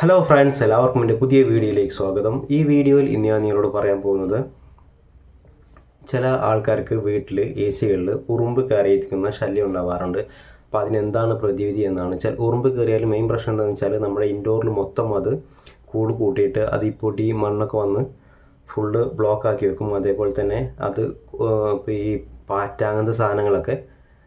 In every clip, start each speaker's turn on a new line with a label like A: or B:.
A: Hello friends എല്ലാവർക്കും എന്റെ പുതിയ വീഡിയോയിലേക്ക് സ്വാഗതം. ഈ വീഡിയോയിൽ ഇന്ന് ഞാൻ നിങ്ങളോട് പറയാൻ പോകുന്നത് ചില ആൾക്കാർക്ക് വീട്ടിൽ എ സികളിൽ ഉറുമ്പ് കയറിയിരിക്കുന്ന ശല്യം ഉണ്ടാവാറുണ്ട്. അപ്പോൾ അതിനെന്താണ് പ്രതിവിധി എന്നാണ്. വെച്ചാൽ ഉറുമ്പ് കയറിയാൽ മെയിൻ പ്രശ്നം എന്താണെന്ന് വെച്ചാൽ നമ്മുടെ ഇൻഡോറിൽ മൊത്തം അത് കൂട് കൂട്ടിയിട്ട് അത് ഈ മണ്ണൊക്കെ വന്ന് ഫുള്ള് ബ്ലോക്ക് ആക്കി വെക്കും. അതേപോലെ തന്നെ അത് ഈ പാറ്റ അങ്ങനത്തെ സാധനങ്ങളൊക്കെ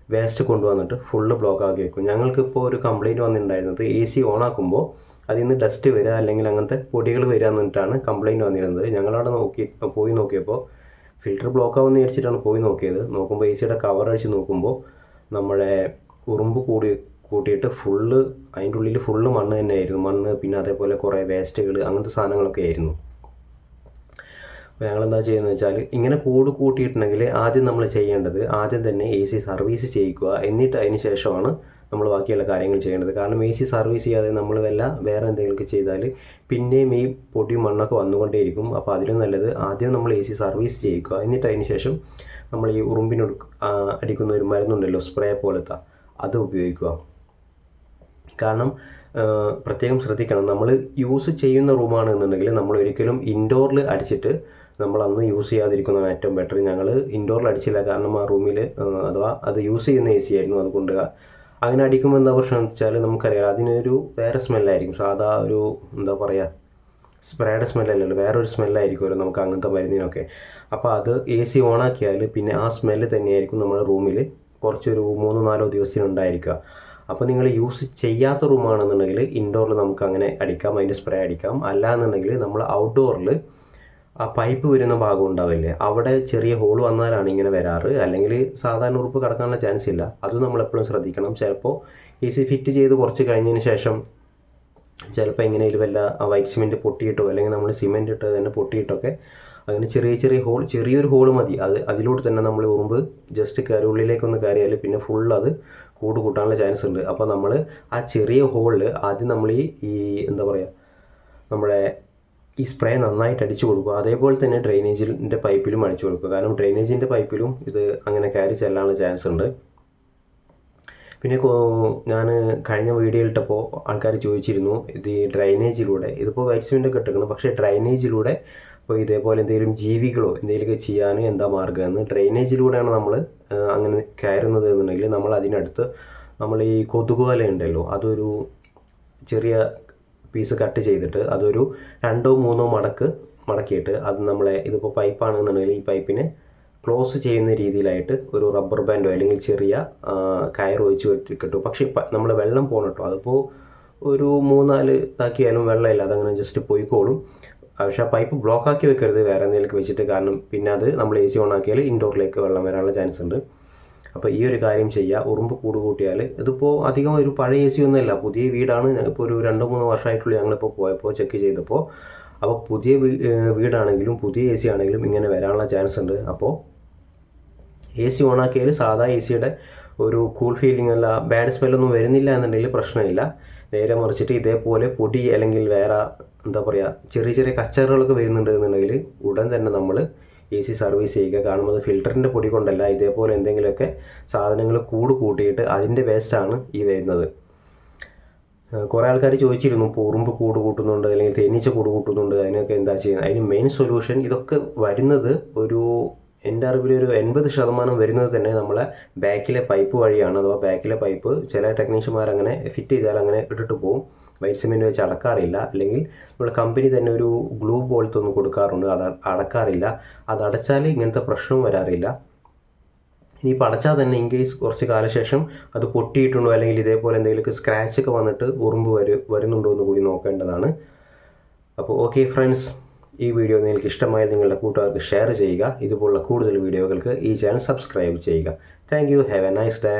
A: വേസ്റ്റ് കൊണ്ടുവന്നിട്ട് ഫുള്ള് ബ്ലോക്ക് ആക്കി വെക്കും. ഞങ്ങൾക്കിപ്പോൾ ഒരു കംപ്ലയിന്റ് വന്നിട്ടുണ്ടായിരുന്നത് എ സി ഓൺ ആക്കുമ്പോൾ അതിൽ നിന്ന് ഡസ്റ്റ് വരിക അല്ലെങ്കിൽ അങ്ങനത്തെ പൊടികൾ വരിക എന്നിട്ടാണ് കംപ്ലയിന്റ് വന്നിരുന്നത്. ഞങ്ങളവിടെ നോക്കി പോയി നോക്കിയപ്പോൾ ഫിൽറ്റർ ബ്ലോക്ക് ആവുമെന്ന് വിചാരിച്ചിട്ടാണ് പോയി നോക്കിയത്. നോക്കുമ്പോൾ എ സിയുടെ കവർ അഴിച്ച് നോക്കുമ്പോൾ നമ്മുടെ ഉറുമ്പ് കൂടി കൂട്ടിയിട്ട് ഫുള്ള് അതിന്റെ ഉള്ളിൽ ഫുള്ള് മണ്ണ് തന്നെയായിരുന്നു. മണ്ണ് പിന്നെ അതേപോലെ കുറേ വേസ്റ്റുകൾ അങ്ങനത്തെ സാധനങ്ങളൊക്കെ ആയിരുന്നു. അപ്പോൾ ഞങ്ങൾ എന്താ ചെയ്യുന്നത് വെച്ചാൽ ഇങ്ങനെ കൂട് കൂട്ടിയിട്ടുണ്ടെങ്കിൽ ആദ്യം നമ്മൾ ചെയ്യേണ്ടത് ആദ്യം തന്നെ എ സി സർവീസ് ചെയ്യിക്കുക. എന്നിട്ട് അതിന് ശേഷമാണ് നമ്മൾ ബാക്കിയുള്ള കാര്യങ്ങൾ ചെയ്യേണ്ടത്. കാരണം എ സി സർവീസ് ചെയ്യാതെ നമ്മൾ വല്ല വേറെ എന്തെങ്കിലുമൊക്കെ ചെയ്താൽ പിന്നെയും ഈ പൊടിയും മണ്ണൊക്കെ വന്നുകൊണ്ടേയിരിക്കും. അപ്പോൾ അതിലും നല്ലത് ആദ്യം നമ്മൾ എ സി സർവീസ് ചെയ്യിക്കുക എന്നിട്ട് അതിന് ശേഷം നമ്മൾ ഈ ഉറുമ്പിന് അടിക്കുന്ന ഒരു മരുന്നുണ്ടല്ലോ സ്പ്രേ പോലത്തെ അത് ഉപയോഗിക്കുക. കാരണം പ്രത്യേകം ശ്രദ്ധിക്കണം. നമ്മൾ യൂസ് ചെയ്യുന്ന റൂമാണ് എന്നുണ്ടെങ്കിൽ നമ്മൾ ഒരിക്കലും ഇൻഡോറിൽ അടിച്ചിട്ട് നമ്മൾ അന്ന് യൂസ് ചെയ്യാതിരിക്കുന്നതാണ് ഏറ്റവും ബെറ്റർ. ഞങ്ങൾ ഇൻഡോറിൽ അടിച്ചില്ല. കാരണം ആ റൂമിൽ അഥവാ അത് യൂസ് ചെയ്യുന്ന എ സി ആയിരുന്നു. അതുകൊണ്ട് അങ്ങനെ അടിക്കുമ്പോൾ എന്താ പ്രശ്നം എന്ന് വെച്ചാൽ നമുക്കറിയാം അതിനൊരു വേറെ സ്മെല്ലായിരിക്കും. സാധാ ഒരു എന്താ പറയുക സ്പ്രേയുടെ സ്മെല്ലല്ലല്ലോ വേറൊരു സ്മെല്ലായിരിക്കുമല്ലോ നമുക്ക് അങ്ങനത്തെ മരുന്നിനൊക്കെ. അപ്പോൾ അത് എ സി ഓണാക്കിയാൽ പിന്നെ ആ സ്മെല്ല് തന്നെയായിരിക്കും നമ്മുടെ റൂമിൽ കുറച്ചൊരു മൂന്നോ നാലോ ദിവസത്തിനുണ്ടായിരിക്കുക. അപ്പോൾ നിങ്ങൾ യൂസ് ചെയ്യാത്ത റൂമാണെന്നുണ്ടെങ്കിൽ ഇൻഡോറിൽ നമുക്ക് അങ്ങനെ അടിക്കാം അതിന്റെ സ്പ്രേ അടിക്കാം. അല്ല എന്നുണ്ടെങ്കിൽ നമ്മൾ ഔട്ട്ഡോറിൽ ആ പൈപ്പ് വരുന്ന ഭാഗം ഉണ്ടാവില്ലേ? അവിടെ ചെറിയ ഹോൾ വന്നാലാണ് ഇങ്ങനെ വരാറ്. അല്ലെങ്കിൽ സാധാരണ ഉറുപ്പ് കടക്കാനുള്ള ചാൻസ് ഇല്ല. അത് നമ്മൾ എപ്പോഴും ശ്രദ്ധിക്കണം. ചിലപ്പോൾ എ സി ഫിറ്റ് ചെയ്ത് കുറച്ച് കഴിഞ്ഞതിന് ശേഷം ചിലപ്പോൾ എങ്ങനെയും വല്ല വൈറ്റ് സിമെന്റ് പൊട്ടിയിട്ടോ അല്ലെങ്കിൽ നമ്മൾ സിമെന്റ് ഇട്ട് തന്നെ പൊട്ടിയിട്ടൊക്കെ അങ്ങനെ ചെറിയ ചെറിയ ഹോൾ ചെറിയൊരു ഹോൾ മതി. അത് അതിലൂടെ തന്നെ നമ്മൾ ഉറുമ്പ് ജസ്റ്റ് കയറി ഉള്ളിലേക്കൊന്ന് കയറിയാൽ പിന്നെ ഫുൾ അത് കൂട് കൂട്ടാനുള്ള ചാൻസ് ഉണ്ട്. അപ്പോൾ നമ്മൾ ആ ചെറിയ ഹോളിൽ ആദ്യം നമ്മൾ ഈ ഈ എന്താ പറയുക നമ്മുടെ ഈ സ്പ്രേ നന്നായിട്ട് അടിച്ചു കൊടുക്കുക. അതേപോലെ തന്നെ ഡ്രെയിനേജിന്റെ പൈപ്പിലും അടിച്ചു കൊടുക്കുക. കാരണം ഡ്രെയിനേജിന്റെ പൈപ്പിലും ഇത് അങ്ങനെ കയറി ചെല്ലാനുള്ള ചാൻസ് ഉണ്ട്. പിന്നെ ഞാൻ കഴിഞ്ഞ വീഡിയോ ഇട്ടപ്പോൾ ആൾക്കാർ ചോദിച്ചിരുന്നു ഇത് ഡ്രൈനേജിലൂടെ ഇതിപ്പോൾ വൈറ്റ് സിമെന്റ് ഒക്കെ ഇട്ടിരിക്കുന്നു പക്ഷേ ഡ്രൈനേജിലൂടെ ഇപ്പോൾ ഇതേപോലെ എന്തെങ്കിലും ജീവികളോ എന്തെങ്കിലുമൊക്കെ ചെയ്യാൻ എന്താ മാർഗം എന്ന് ഡ്രൈനേജിലൂടെയാണ് നമ്മൾ അങ്ങനെ കയറുന്നത് എന്നുണ്ടെങ്കിൽ നമ്മൾ അതിനടുത്ത് നമ്മൾ ഈ കൊതുകുവല ഉണ്ടല്ലോ അതൊരു ചെറിയ പീസ് കട്ട് ചെയ്തിട്ട് അതൊരു രണ്ടോ മൂന്നോ മടക്ക് മടക്കിയിട്ട് അത് നമ്മളെ ഇതിപ്പോൾ പൈപ്പാണെന്നുണ്ടെങ്കിൽ ഈ പൈപ്പിനെ ക്ലോസ് ചെയ്യുന്ന രീതിയിലായിട്ട് ഒരു റബ്ബർ ബാൻഡോ അല്ലെങ്കിൽ ചെറിയ കയർ ഒഴിച്ച് കിട്ടും. പക്ഷേ നമ്മൾ വെള്ളം പോകണം കേട്ടോ. അതിപ്പോൾ ഒരു മൂന്നാൽ ഇതാക്കിയാലും വെള്ളമില്ല. അതങ്ങനെ ജസ്റ്റ് പോയിക്കോളും. പക്ഷേ ആ പൈപ്പ് ബ്ലോക്കാക്കി വെക്കരുത് വേറെ എന്തെങ്കിലുമൊക്കെ വെച്ചിട്ട്. കാരണം പിന്നെ അത് നമ്മൾ എ സി ഓൺ ആക്കിയാൽ ഇൻഡോറിലേക്ക് വെള്ളം വരാനുള്ള ചാൻസ് ഉണ്ട്. അപ്പോൾ ഈ ഒരു കാര്യം ചെയ്യുക ഉറുമ്പ് കൂട് കൂട്ടിയാൽ ഇതിപ്പോൾ അധികം ഒരു പഴയ എ സി ഒന്നുമല്ല പുതിയ വീടാണ് ഇപ്പോൾ ഒരു രണ്ട് മൂന്ന് വർഷമായിട്ടുള്ള ഞങ്ങളിപ്പോൾ പോയപ്പോൾ ചെക്ക് ചെയ്തപ്പോൾ അപ്പോൾ പുതിയ വീടാണെങ്കിലും പുതിയ എ സി ആണെങ്കിലും ഇങ്ങനെ വരാനുള്ള ചാൻസ് ഉണ്ട്. അപ്പോൾ എ സി ഓണാക്കിയാൽ സാധാ എ സിയുടെ ഒരു കൂൾ ഫീലിംഗ് അല്ല ബാഡ് സ്മെല്ലൊന്നും വരുന്നില്ല എന്നുണ്ടെങ്കിൽ പ്രശ്നമില്ല. നേരെ മറിച്ചിട്ട് ഇതേപോലെ പൊടി അല്ലെങ്കിൽ വേറെ എന്താ പറയുക ചെറിയ ചെറിയ കച്ചറകളൊക്കെ വരുന്നുണ്ട് എന്നുണ്ടെങ്കിൽ ഉടൻ തന്നെ നമ്മൾ എ സി സർവീസ് ചെയ്യുക കാരണം അത് ഫിൽറ്ററിന്റെ പൊടി കൊണ്ടല്ല ഇതേപോലെ എന്തെങ്കിലുമൊക്കെ സാധനങ്ങൾ കൂട് കൂട്ടിയിട്ട് അതിന്റെ വേസ്റ്റാണ് ഈ വരുന്നത്. കുറേ ആൾക്കാർ ചോദിച്ചിരുന്നു ഇപ്പോൾ ഉറുമ്പ് കൂട് കൂട്ടുന്നുണ്ട് അല്ലെങ്കിൽ തേനീച്ച കൂട് കൂട്ടുന്നുണ്ട് അതിനൊക്കെ എന്താ ചെയ്യുന്നത്? അതിന് മെയിൻ സൊല്യൂഷൻ ഇതൊക്കെ വരുന്നത് ഒരു എന്റെ അറിവിൽ ഒരു എൺപത് ശതമാനം വരുന്നത് തന്നെ നമ്മളെ ബാക്കിലെ പൈപ്പ് വഴിയാണ്. അഥവാ ബാക്കിലെ പൈപ്പ് ചില ടെക്നീഷ്യന്മാർ അങ്ങനെ ഫിറ്റ് ചെയ്താൽ അങ്ങനെ ഇട്ടിട്ട് പോകും വൈറ്റ് സിമെന്റ് വെച്ച് അടക്കാറില്ല. അല്ലെങ്കിൽ നമ്മുടെ കമ്പനി തന്നെ ഒരു ഗ്ലൂ പോലത്തെ ഒന്ന് കൊടുക്കാറുണ്ട്. അത് അടക്കാറില്ല. അത് അടച്ചാൽ ഇങ്ങനത്തെ പ്രശ്നവും വരാറില്ല. ഇനിയിപ്പോൾ അടച്ചാൽ തന്നെ ഇൻ കേസ് കുറച്ച് കാലശേഷം അത് പൊട്ടിയിട്ടുണ്ടോ? അല്ലെങ്കിൽ ഇതേപോലെ എന്തെങ്കിലുമൊക്കെ സ്ക്രാച്ച് ഒക്കെ വന്നിട്ട് ഉറുമ്പ് വരും വരുന്നുണ്ടോ എന്ന് കൂടി നോക്കേണ്ടതാണ്. അപ്പോൾ ഓക്കെ ഫ്രണ്ട്സ് ഈ വീഡിയോ നിങ്ങൾക്ക് ഇഷ്ടമായാൽ നിങ്ങളുടെ കൂട്ടുകാർക്ക് ഷെയർ ചെയ്യുക. ഇതുപോലുള്ള കൂടുതൽ വീഡിയോകൾക്ക് ഈ ചാനൽ സബ്സ്ക്രൈബ് ചെയ്യുക. Thank you have a nice day